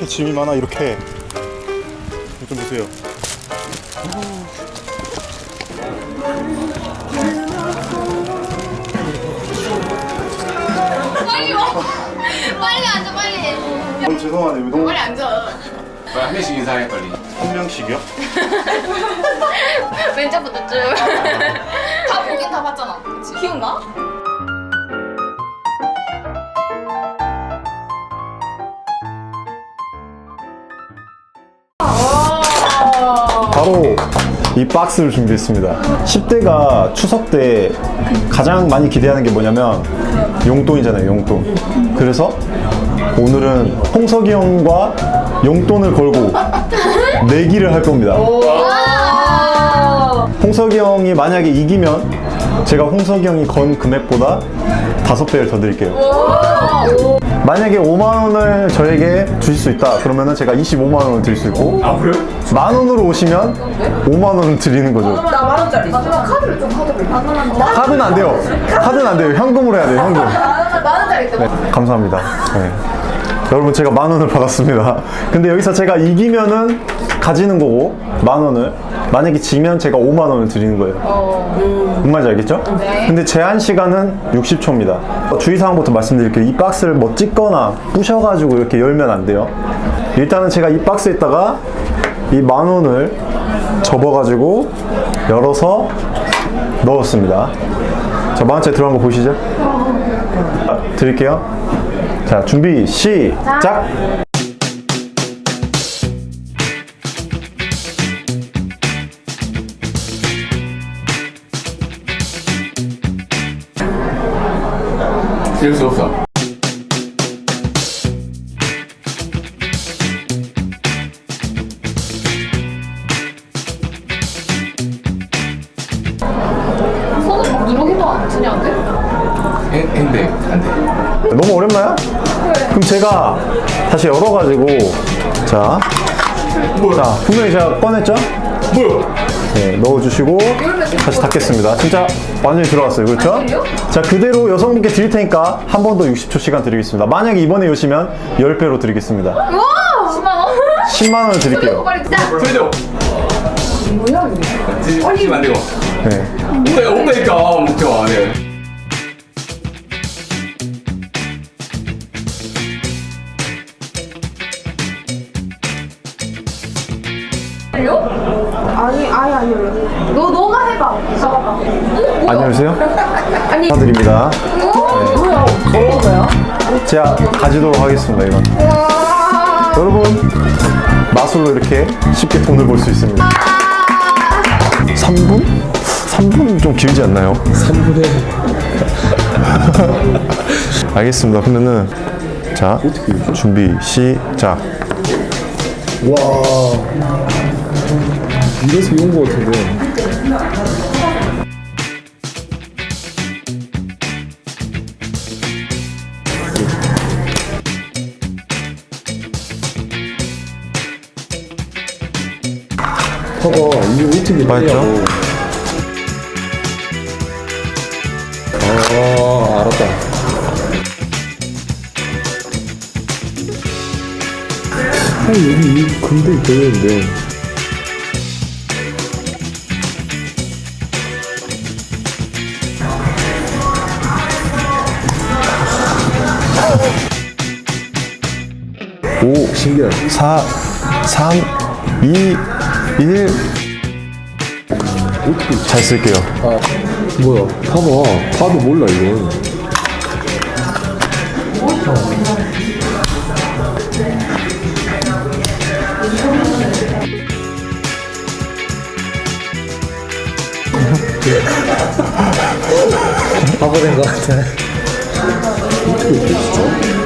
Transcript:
이렇게 짐이 많아? 이렇게. 좀 보세요. 어, 죄송하네요 너무 빨리 앉아. 빨리 한 명씩 인사해 빨리 한 명씩이요? 왼쪽부터 쭉. 다 보긴 다 봤잖아. 그치? 키운가? 바로 이 박스를 준비했습니다 10대가 추석 때 가장 많이 기대하는 게 뭐냐면 용돈이잖아요 용돈 그래서 오늘은 홍석이 형과 용돈을 걸고 내기를 할 겁니다 홍석이 형이 만약에 이기면 제가 홍석이 형이 건 금액보다 다섯 배를 더 드릴게요. 만약에 5만 원을 저에게 주실 수 있다. 그러면은 제가 25만 원을 드릴 수 있고 아 그래? 만 원으로 오시면 5만 원을 드리는 거죠. 나 만 원짜리 있어. 카드를 좀 카드를. 카드는 안 돼요. 카드는 안 돼요. 현금으로 해야 돼요. 현금. 만 원짜리 있다. 네, 감사합니다. 네. 여러분 제가 만 원을 받았습니다. 근데 여기서 제가 이기면은 가지는 거고 만 원을 만약에 지면 제가 5만 원을 드리는 거예요. 뭔 말인지 알겠죠? 근데 제한 시간은 60초입니다. 주의사항부터 말씀드릴게요. 이 박스를 뭐 찢거나 부셔가지고 이렇게 열면 안 돼요. 일단은 제가 이 박스에다가 이 만 원을 접어가지고 열어서 넣었습니다. 자, 만 원짜리 들어간 거 보이시죠? 자, 드릴게요. 자, 준비, 시작! 이럴 수 없어 손을 누르기도 안 되냐 안 돼? 행- 행대 안돼 너무 어렵나요? 그럼 제가 다시 열어가지고, 자. 자, 분명히 제가 꺼냈죠? 뭐야? 네, 넣어주시고, 다시 닫겠습니다. 진짜 완전히 들어갔어요. 그렇죠? 자, 그대로 여성분께 드릴 테니까 한 번 더 60초 시간 드리겠습니다. 만약에 이번에 오시면 10배로 드리겠습니다. 와! 10만 원? 10만 원을 드릴게요. 빨리 자. 소리도 뭐야 이게 지금 안 되고 네. 온다 온다니까 목표 안 해 아니, 아니, 아니. 너, 너가 해봐. 잡아봐. 안녕하세요. 축하드립니다. 뭐야? 뭐야? 제가 가지도록 하겠습니다, 이건. 여러분, 마술로 이렇게 쉽게 돈을 벌 수 있습니다. 3분? 3분 좀 길지 않나요? 3분에. 알겠습니다. 그러면은, 자, 준비, 시작. 이래서 이온 거 같은데. 봐봐, 이게 어떻게 맞죠? 되냐고. 아, 알았다. 아, 여기 이 근데 있었는데. 오, 신기하다. 4, 3, 2, 1. 어떻게 잘 쓸게요. 아, 뭐야? 봐봐. 봐도 몰라, 이건. 바보 된것 같아. 어떻게 됐어?